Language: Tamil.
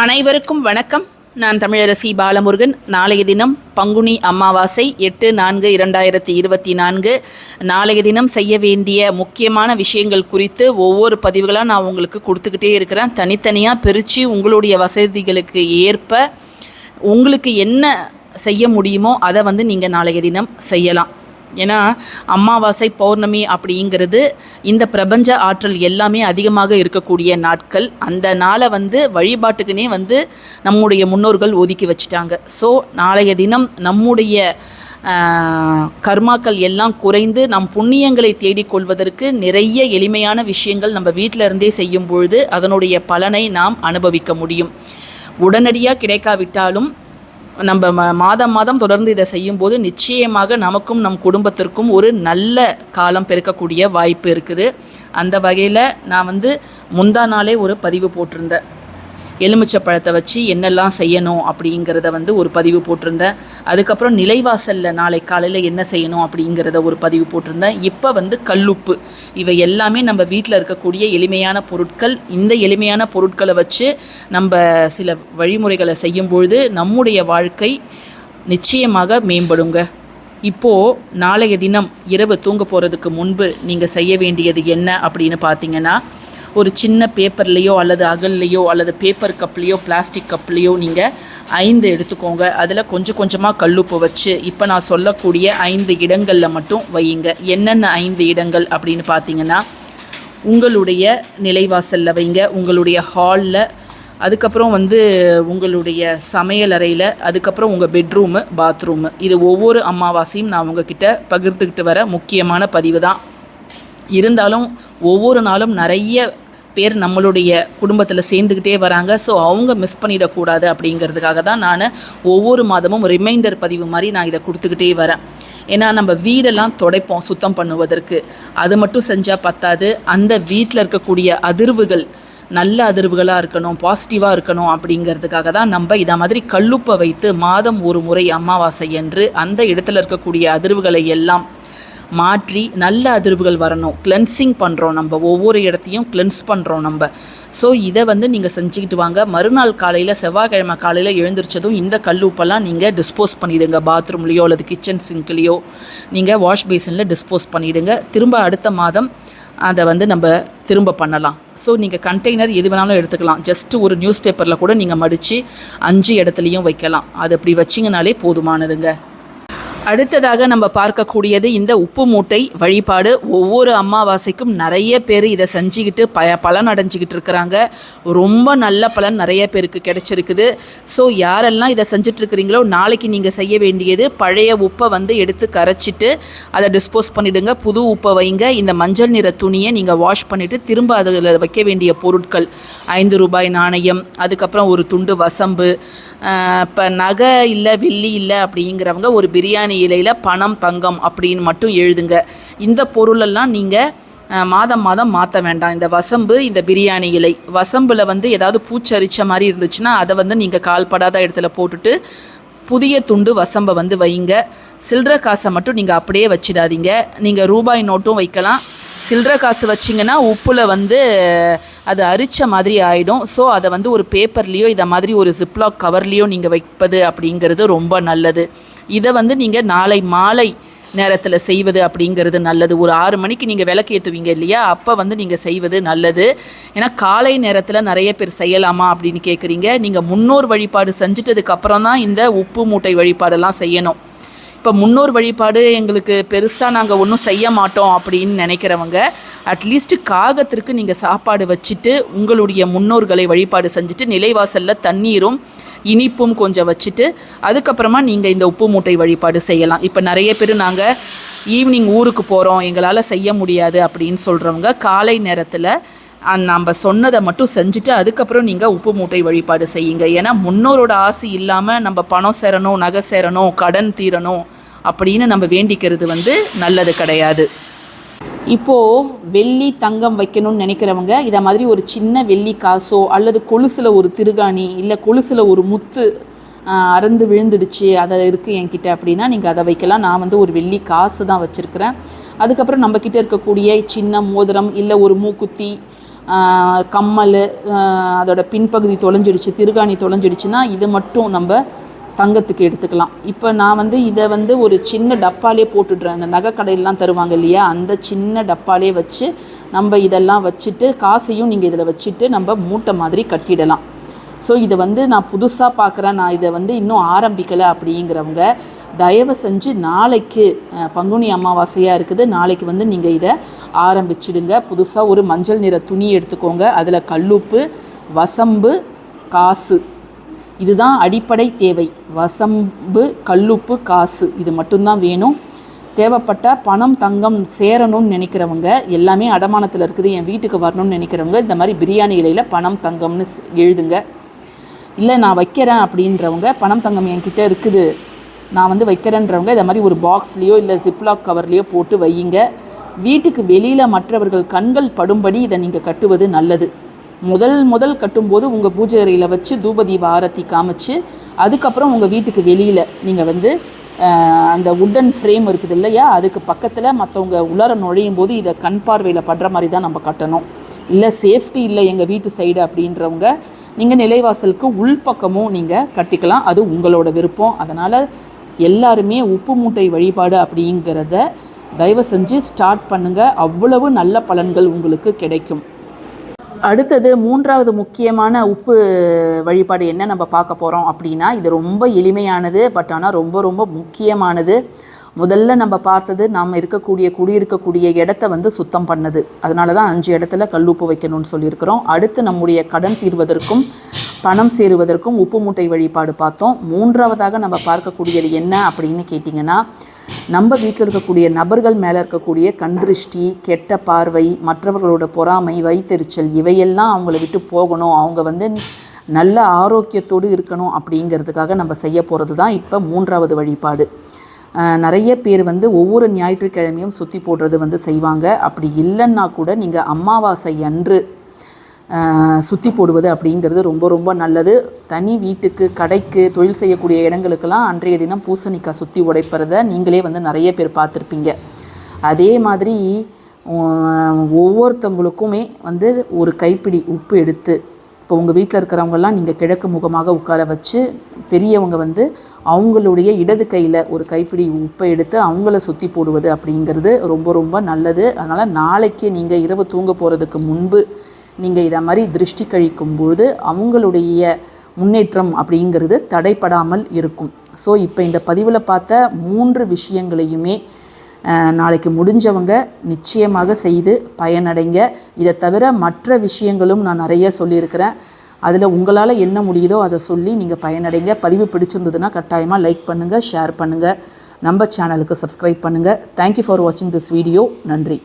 அனைவருக்கும் வணக்கம். நான் தமிழரசி பாலமுருகன். நாளைய தினம் பங்குனி அமாவாசை எட்டு நான்கு இரண்டாயிரத்தி இருபத்தி நான்கு. நாளைய தினம் செய்ய வேண்டிய முக்கியமான விஷயங்கள் குறித்து ஒவ்வொரு பதிவுகளாக நான் உங்களுக்கு கொடுத்துக்கிட்டே இருக்கிறேன். தனித்தனியாக பிரித்து உங்களுடைய வசதிகளுக்கு ஏற்ப உங்களுக்கு என்ன செய்ய முடியுமோ அதை வந்து நீங்கள் நாளைய தினம் செய்யலாம். ஏன்னா அமாவாசை பௌர்ணமி அப்படிங்கிறது இந்த பிரபஞ்ச ஆற்றல் எல்லாமே அதிகமாக இருக்கக்கூடிய நாட்கள். அந்த நாளை வந்து வழிபாட்டுக்குனே வந்து நம்முடைய முன்னோர்கள் ஒதுக்கி வச்சிட்டாங்க. ஸோ நாளைய தினம் நம்முடைய கர்மாக்கள் எல்லாம் குறைந்து நம் புண்ணியங்களை தேடிக்கொள்வதற்கு நிறைய எளிமையான விஷயங்கள் நம்ம வீட்டில இருந்தே செய்யும் பொழுது அதனுடைய பலனை நாம் அனுபவிக்க முடியும். உடனடியாக கிடைக்காவிட்டாலும் நம்ம ம மாதம் மாதம் தொடர்ந்து இதை செய்யும்போது நிச்சயமாக நமக்கும் நம் குடும்பத்திற்கும் ஒரு நல்ல காலம் பெருக்கக்கூடிய வாய்ப்பு இருக்குது. அந்த வகையில் நான் வந்து முந்தா நாளே ஒரு பதிவு போட்டிருந்தேன். எலுமிச்சை பழத்தை வச்சு என்னெல்லாம் செய்யணும் அப்படிங்கிறத வந்து ஒரு பதிவு போட்டிருந்தேன். அதுக்கப்புறம் நிலைவாசலில் நாளை காலையில் என்ன செய்யணும் அப்படிங்கிறத ஒரு பதிவு போட்டிருந்தேன். இப்போ வந்து கல்லுப்பு. இவை எல்லாமே நம்ம வீட்டில் இருக்கக்கூடிய எளிமையான பொருட்கள். இந்த எளிமையான பொருட்களை வச்சு நம்ம சில வழிமுறைகளை செய்யும் பொழுது நம்முடைய வாழ்க்கை நிச்சயமாக மேம்படுங்க. இப்போது நாளைய தினம் இரவு தூங்க போகிறதுக்கு முன்பு நீங்கள் செய்ய வேண்டியது என்ன அப்படின்னு பார்த்தீங்கன்னா ஒரு சின்ன பேப்பர்லேயோ அல்லது அகல்லையோ அல்லது பேப்பர் கப்லேயோ பிளாஸ்டிக் கப்லேயோ நீங்கள் ஐந்து எடுத்துக்கோங்க. அதில் கொஞ்சம் கொஞ்சமாக கல்லுப்பு வச்சு இப்போ நான் சொல்லக்கூடிய ஐந்து இடங்களில் மட்டும் வையுங்க. என்னென்ன ஐந்து இடங்கள் அப்படின்னு பார்த்தீங்கன்னா உங்களுடைய நிலைவாசலில் வைங்க. உங்களுடைய ஹாலில் அதுக்கப்புறம் வந்து உங்களுடைய சமையல் அறையில் அதுக்கப்புறம் உங்கள் பெட்ரூமு பாத்ரூமு இது ஒவ்வொரு அமாவாசையும் நான் உங்ககிட்ட பகிர்ந்துக்கிட்டு வர முக்கியமான பதிவு தான் இருந்தாலும் ஒவ்வொரு நாளும் நிறைய பேர் நம்மளுடைய குடும்பத்தில் சேர்ந்துக்கிட்டே வராங்க. ஸோ அவங்க மிஸ் பண்ணிடக்கூடாது அப்படிங்கிறதுக்காக தான் நான் ஒவ்வொரு மாதமும் ரிமைண்டர் பதிவு மாதிரி நான் இதை கொடுத்துக்கிட்டே வரேன். ஏன்னா நம்ம வீடெல்லாம் துடைப்போம் சுத்தம் பண்ணுவதற்கு. அது மட்டும் செஞ்சால் பத்தாது. அந்த வீட்டில் இருக்கக்கூடிய அதிர்வுகள் நல்ல அதிர்வுகளாக இருக்கணும் பாசிட்டிவாக இருக்கணும் அப்படிங்கிறதுக்காக தான் நம்ம இதை மாதிரி கல்லுப்பை வைத்து மாதம் ஒரு முறை அமாவாசை என்று அந்த இடத்துல இருக்கக்கூடிய அதிர்வுகளை எல்லாம் மாற்றி நல்ல அதிர்வுகள் வரணும். கிளென்சிங் பண்ணுறோம் நம்ம. ஒவ்வொரு இடத்தையும் கிளென்ஸ் பண்ணுறோம் நம்ம. ஸோ இதை வந்து நீங்கள் செஞ்சுக்கிட்டு வாங்க. மறுநாள் காலையில் செவ்வாய்க்கிழமை காலையில் எழுந்திரிச்சதும் இந்த கல் உப்பெல்லாம் நீங்கள் டிஸ்போஸ் பண்ணிவிடுங்க பாத்ரூம்லேயோ அல்லது கிச்சன் சிங்க்லேயோ நீங்கள் வாஷ் பேசினில் டிஸ்போஸ் பண்ணிவிடுங்க திரும்ப அடுத்த மாதம் அதை வந்து நம்ம திரும்ப பண்ணலாம். ஸோ நீங்கள் கண்டெய்னர் எது வேணாலும் எடுத்துக்கலாம். ஜஸ்ட் ஒரு நியூஸ் பேப்பரில் கூட நீங்கள் மடித்து அஞ்சு இடத்துலையும் வைக்கலாம். அது அப்படி வச்சிங்கனாலே போதுமானதுங்க. அடுத்ததாக நம்ம பார்க்கக்கூடியது இந்த உப்பு மூட்டை வழிபாடு. ஒவ்வொரு அமாவாசைக்கும் நிறைய பேர் இதை செஞ்சுக்கிட்டு ப பலன் அடைஞ்சிக்கிட்டு இருக்கிறாங்க. ரொம்ப நல்ல பலன் நிறைய பேருக்கு கிடைச்சிருக்குது. ஸோ யாரெல்லாம் இதை செஞ்சிட்ருக்கிறீங்களோ நாளைக்கு நீங்கள் செய்ய வேண்டியது பழைய உப்பை வந்து எடுத்து கரைச்சிட்டு அதை டிஸ்போஸ் பண்ணிவிடுங்க புது உப்பை வைங்க. இந்த மஞ்சள் நிற துணியை நீங்கள் வாஷ் பண்ணிவிட்டு திரும்ப அதில் வைக்க வேண்டிய பொருட்கள். ஐந்து ரூபாய் நாணயம் அதுக்கப்புறம் ஒரு துண்டு வசம்பு இப்போ நகை இல்லை வெள்ளி இல்லை அப்படிங்கிறவங்க ஒரு பிரியாணி இலையில் பணம் தங்கம் அப்படின்னு மட்டும் எழுதுங்க. இந்த பொருளெல்லாம் நீங்கள் மாதம் மாதம் மாற்ற வேண்டாம். இந்த வசம்பு இந்த பிரியாணி இலை. வசம்பில் வந்து ஏதாவது பூச்சரிச்ச மாதிரி இருந்துச்சுன்னா அதை வந்து நீங்கள் கால்படாத இடத்துல போட்டுட்டு புதிய துண்டு வசம்பை வந்து வைங்க. சில்லற காசை மட்டும் நீங்கள் அப்படியே வச்சிடாதீங்க. நீங்கள் ரூபாய் நோட்டும் வைக்கலாம். சில்லற காசு வச்சிங்கன்னா உப்பில் வந்து அது அரிச்ச மாதிரி ஆகிடும் ஸோ அதை வந்து ஒரு பேப்பர்லேயோ இதை மாதிரி ஒரு ஜிப்லாக் கவர்லேயோ நீங்கள் வைப்பது அப்படிங்கிறது ரொம்ப நல்லது. இதை வந்து நீங்கள் நாளை மாலை நேரத்தில் செய்வது அப்படிங்கிறது நல்லது. ஒரு ஆறு மணிக்கு நீங்கள் விளக்கு ஏற்றுவீங்க இல்லையா? அப்போ வந்து நீங்கள் செய்வது நல்லது. ஏன்னா காலை நேரத்தில் நிறைய பேர் செய்யலாமா அப்படின்னு கேட்குறீங்க நீங்கள் முன்னோர் வழிபாடு செஞ்சுட்டதுக்கப்புறம் தான் இந்த உப்பு மூட்டை வழிபாடெல்லாம் செய்யணும். இப்போ முன்னோர் வழிபாடு எங்களுக்கு பெருசாக நாங்கள் ஒன்றும் செய்ய மாட்டோம் அப்படின்னு நினைக்கிறவங்க அட்லீஸ்ட் காகத்திற்கு நீங்கள் சாப்பாடு வச்சுட்டு உங்களுடைய முன்னோர்களை வழிபாடு செஞ்சுட்டு நிலைவாசலில் தண்ணீரும் இனிப்பும் கொஞ்சம் வச்சுட்டு அதுக்கப்புறமா நீங்கள் இந்த உப்பு மூட்டை வழிபாடு செய்யலாம். இப்போ நிறைய பேர் நாங்கள் ஈவினிங் ஊருக்கு போகிறோம் எங்களால் செய்ய முடியாது அப்படின்னு சொல்கிறவங்க காலை நேரத்தில் நம்ம சொன்னதை மட்டும் செஞ்சுட்டு அதுக்கப்புறம் நீங்கள் உப்பு மூட்டை வழிபாடு செய்யுங்க. ஏன்னா முன்னோரோட ஆசை இல்லாமல் நம்ம பணம் சேரணும் நகை சேரணும் கடன் தீரணும் அப்படின்னு நம்ம வேண்டிக்கிறது வந்து நல்லது கிடையாது. இப்போது வெள்ளி தங்கம் வைக்கணும்னு நினைக்கிறவங்க இதை மாதிரி ஒரு சின்ன வெள்ளி காசோ அல்லது கொலுசில் ஒரு திருகாணி இல்லை கொலுசில் ஒரு முத்து அறந்து அறுந்து விழுந்துடுச்சு அதை இருக்குது என்கிட்ட அப்படின்னா நீங்கள் அதை வைக்கலாம். நான் வந்து ஒரு வெள்ளி காசு தான் வச்சுருக்கிறேன். அதுக்கப்புறம் நம்மக்கிட்ட இருக்கக்கூடிய சின்ன மோதிரம் இல்லை ஒரு மூக்குத்தி கம்மல் அதோட பின்பகுதி தொலைஞ்சிடுச்சு திருகாணி தொலைஞ்சிடுச்சுன்னா இது மட்டும் நம்ம தங்கத்துக்கு எடுத்துக்கலாம். இப்போ நான் வந்து இதை வந்து ஒரு சின்ன டப்பாலே போட்டுடுறேன். அந்த நகை கடையிலலாம் தருவாங்க இல்லையா? அந்த சின்ன டப்பாலே வச்சு நம்ம இதெல்லாம் வச்சுட்டு காசையும் நீங்கள் இதில் வச்சுட்டு நம்ம மூட்டை மாதிரி கட்டிடலாம். ஸோ இதை வந்து நான் புதுசாக பார்க்குறேன் நான் இதை வந்து இன்னும் ஆரம்பிக்கலை அப்படிங்கிறவங்க தயவு செஞ்சு நாளைக்கு பங்குனி அமாவாசையாக இருக்குது. நாளைக்கு வந்து நீங்கள் இதை ஆரம்பிச்சிடுங்க. புதுசாக ஒரு மஞ்சள் நிற துணி எடுத்துக்கோங்க. அதில் கல்லுப்பு வசம்பு காசு. இதுதான் அடிப்படை தேவை. வசம்பு கல்லுப்பு காசு. இது மட்டும்தான் வேணும். தேவைப்பட்ட பணம் தங்கம் சேரணும்னு நினைக்கிறவங்க எல்லாமே அடமானத்தில் இருக்குது என் வீட்டுக்கு வரணும்னு நினைக்கிறவங்க இந்த மாதிரி பிரியாணி இலையில் பணம் தங்கம்னு எழுதுங்க. இல்லை நான் வைக்கிறேன் அப்படின்றவங்க பணம் தங்கம் என்கிட்ட இருக்குது நான் வந்து வைக்கிறேன்றவங்க இதை மாதிரி ஒரு பாக்ஸ்லேயோ இல்லை ஜிப்லாக் கவர்லேயோ போட்டு வையுங்க. வீட்டுக்கு வெளியில் மற்றவர்கள் கண்கள் படும்படி இதை நீங்கள் கட்டுவது நல்லது. முதல் முதல் கட்டும்போது உங்கள் பூஜை அறையில் வச்சு தூபதீப ஆரத்தி காமிச்சு அதுக்கப்புறம் உங்கள் வீட்டுக்கு வெளியில் நீங்கள் வந்து அந்த உட்டன் ஃப்ரேம் இருக்குது இல்லையா? அதுக்கு பக்கத்தில் மற்றவங்க உள்ளார நுழையும் போது இதை கண் பார்வையில் படுற மாதிரி தான் நம்ம கட்டணும். இல்லை சேஃப்டி இல்லை எங்கள் வீட்டு சைடு அப்படின்றவங்க நீங்கள் நிலைவாசலுக்கு உள்பக்கமும் நீங்கள் கட்டிக்கலாம். அது உங்களோட விருப்பம். அதனால் எல்லாருமே உப்பு மூட்டை வழிபாடு அப்படிங்கிறத தயவு செஞ்சு ஸ்டார்ட் பண்ணுங்கள் அவ்வளவு நல்ல பலன்கள் உங்களுக்கு கிடைக்கும். அடுத்தது மூன்றாவது முக்கியமான உப்பு வழிபாடு என்ன நம்ம பார்க்க போகிறோம் அப்படின்னா இது ரொம்ப எளிமையானது பட் ஆனால் ரொம்ப ரொம்ப முக்கியமானது. முதல்ல நம்ம பார்த்தது நாம் இருக்கக்கூடிய குடியிருக்கக்கூடிய இடத்த வந்து சுத்தம் பண்ணது. அதனால தான் அஞ்சு இடத்துல கல்லுப்பு வைக்கணும்னு சொல்லியிருக்கிறோம். அடுத்து நம்முடைய கடன் தீர்வதற்கும் பணம் சேருவதற்கும் உப்பு மூட்டை வழிபாடு பார்த்தோம். மூன்றாவதாக நம்ம பார்க்கக்கூடியது என்ன அப்படின்னு கேட்டிங்கன்னா நம்ம வீட்டில் இருக்கக்கூடிய நபர்கள் மேலே இருக்கக்கூடிய கண்திருஷ்டி கெட்ட பார்வை மற்றவர்களோட பொறாமை வைத்தெரிச்சல் இவையெல்லாம் அவங்கள விட்டு போகணும். அவங்க வந்து நல்ல ஆரோக்கியத்தோடு இருக்கணும் அப்படிங்கிறதுக்காக நம்ம செய்ய போகிறது தான் இப்போ மூன்றாவது வழிபாடு. நிறைய பேர் வந்து ஒவ்வொரு ஞாயிற்றுக்கிழமையும் சுற்றி போடுறது வந்து செய்வாங்க. அப்படி இல்லைன்னா கூட நீங்கள் அமாவாசை அன்று சுற்றி போடுவது அப்படிங்கிறது ரொம்ப ரொம்ப நல்லது. தனி வீட்டுக்கு கடைக்கு தொழில் செய்யக்கூடிய இடங்களுக்கெல்லாம் அன்றைய தினம் பூசணிக்காய் சுற்றி உடைப்பறத நீங்களே வந்து நிறைய பேர் பார்த்துருப்பீங்க. அதே மாதிரி ஒவ்வொருத்தவங்களுக்குமே வந்து ஒரு கைப்பிடி உப்பு எடுத்து இப்போ உங்கள் வீட்டில் இருக்கிறவங்கெல்லாம் நீங்கள் கிழக்கு முகமாக உட்கார வச்சு பெரியவங்க வந்து அவங்களுடைய இடது கையில் ஒரு கைப்பிடி உப்பை எடுத்து அவங்கள சுற்றி போடுவது அப்படிங்கிறது ரொம்ப ரொம்ப நல்லது. அதனால் நாளைக்கு நீங்கள் இரவு தூங்க போகிறதுக்கு முன்பு நீங்கள் இதை மாதிரி திருஷ்டி கழிக்கும்போது அவங்களுடைய முன்னேற்றம் அப்படிங்கிறது தடைப்படாமல் இருக்கும். ஸோ இப்போ இந்த பதிவில் பார்த்த மூன்று விஷயங்களையுமே நாளைக்கு முடிஞ்சவங்க நிச்சயமாக செய்து பயனடைங்க. இதை தவிர மற்ற விஷயங்களும் நான் நிறைய சொல்லியிருக்கிறேன். அதில் உங்களால் என்ன முடியுதோ அதை சொல்லி நீங்கள் பயனடைங்க. பதிவு பிடிச்சிருந்ததுன்னா கட்டாயமாக லைக் பண்ணுங்கள் ஷேர் பண்ணுங்கள் நம்ம சேனலுக்கு சப்ஸ்கிரைப் பண்ணுங்கள் தேங்க்யூ ஃபார் வாட்சிங் திஸ் வீடியோ நன்றி.